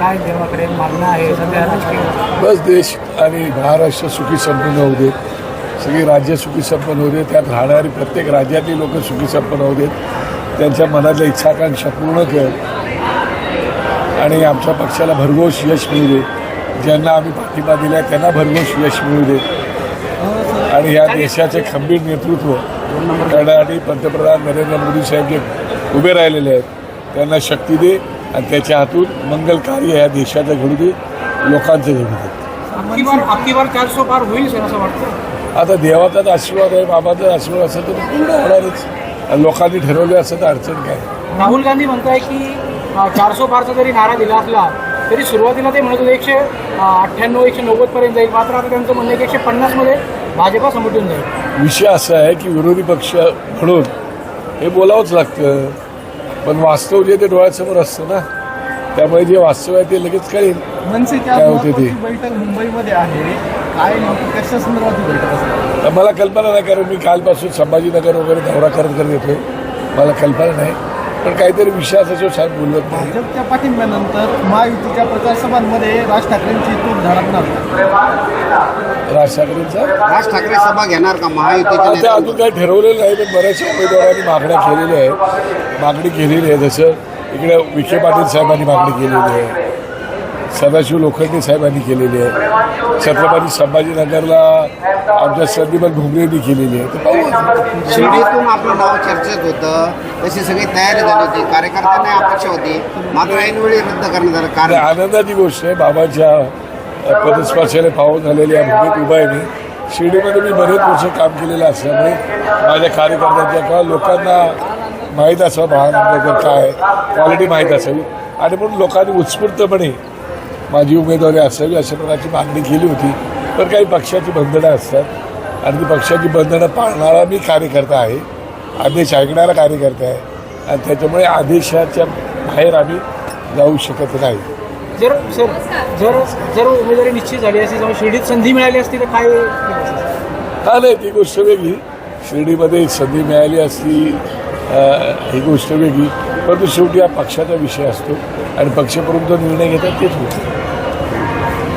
काय देवाकडे मागणं आहे सध्या राजकीय बस देश आणि महाराष्ट्र सुखी संपन्न होऊ देत. सगळी राज्य सुखी संपन्न होऊ देत. त्यात राहणारी प्रत्येक राज्यातली लोक सुखी संपन्न होऊ देत. त्यांच्या मनातल्या इच्छाकांक्षा पूर्ण कर. आणि आमच्या पक्षाला भरघोस यश मिळू दे. ज्यांना आम्ही पाठिंबा दिला त्यांना भरघोस यश मिळू दे. आणि या देशाचे खंबीर नेतृत्व करण्यासाठी पंतप्रधान नरेंद्र मोदी साहेब जे उभे राहिलेले आहेत त्यांना शक्ती दे. आणि त्याच्या हातून मंगल कार्य या देशाचं घडू दे लोकांचं घडू दे. आता देवाचाच आशीर्वाद आहे बाबाचा आशीर्वाद असेल तर पूर्ण होणारच. लोकांनी ठरवले असं तर अडचण काय? राहुल गांधी म्हणताय की चारशे पारचा जरी नारा दिला असला तरी सुरुवातीला ते म्हणत होते एकशे अठ्ठ्याण्णव एकशे नव्वद पर्यंत जाईल. मात्र आता त्यांचं म्हणणं की एकशे पन्नासमध्ये भाजपा समोरून जाईल. विषय असा आहे की विरोधी पक्ष म्हणून हे बोलावंच लागतं. पण वास्तव जे ते डोळ्यासमोर असतं ना त्यामुळे जे वास्तव आहे ते लगेच कळेल. काय होते ते? बैठक मुंबईमध्ये आहे. काय नेमकी कशा संदर्भात बैठक असणार तर मला कल्पना नाही कारण मी कालपासून संभाजीनगर वगैरे दौरा करत करत येतोय. मला कल्पना नाही. पण काहीतरी विषय असा साहेब बोलत नाही. भाजपच्या पाठिंब्यानंतर महायुतीच्या प्रचारसभांमध्ये राज ठाकरेंची तूट धडकणार. राज ठाकरेंचा? राज ठाकरे सभा घेणार का महायुतीच्या ते अजून काही ठरवलेलं नाही पण बऱ्याचशा उमेदवारांनी मागण्या केलेल्या आहेत. मागणी केलेली आहे जसं इकडे विखे पाटील साहेबांनी मागणी केलेली आहे. सदाशिव लोखंडे साहेबांनी केलेली आहे. छत्रपती संभाजीनगरला आमच्या संदीपन भुमरेंनी केलेली आहे. तर पाहू. शिर्डीतून आपलं नाव चर्चेत होतं. तशी सगळी तयारी झाली होती. कार्यकर्त्यांना अपेक्षा होती. मात्र ऐनवेळी रद्द करण्यात आलं कारण. आनंदाची गोष्ट आहे. बाबाच्या पदस्पर्शाने पाहून झालेल्या भूमीत उभा आहे मी. शिर्डीमध्ये मी बरेच वर्ष काम केलेलं असल्यामुळे माझ्या कार्यकर्त्यांच्या किंवा लोकांना माहीत असावं महानगरकर काय क्वालिटी माहीत असावी. आणि म्हणून लोकांनी उत्स्फूर्तपणे माझी उमेदवारी असावी अशा प्रकारची मागणी केली होती. पण काही पक्षाची बंधनं असतात. आणि ती पक्षाची बंधनं पाळणारा मी कार्यकर्ता आहे. आदेश ऐकणारा कार्यकर्ता आहे. आणि त्याच्यामुळे आदेशाच्या बाहेर आम्ही जाऊ शकत नाही. जर सर जर जर उमेदवारी निश्चित झाली असती किंवा शिर्डीत संधी मिळाली असती तर काय? हा नाही ती गोष्ट वेगळी. शिर्डीमध्ये संधी मिळाली असती ही गोष्ट वेगळी. परंतु शेवटी हा पक्षाचा विषय असतो. आणि पक्षप्रमुख जो निर्णय घेतात तेच होतं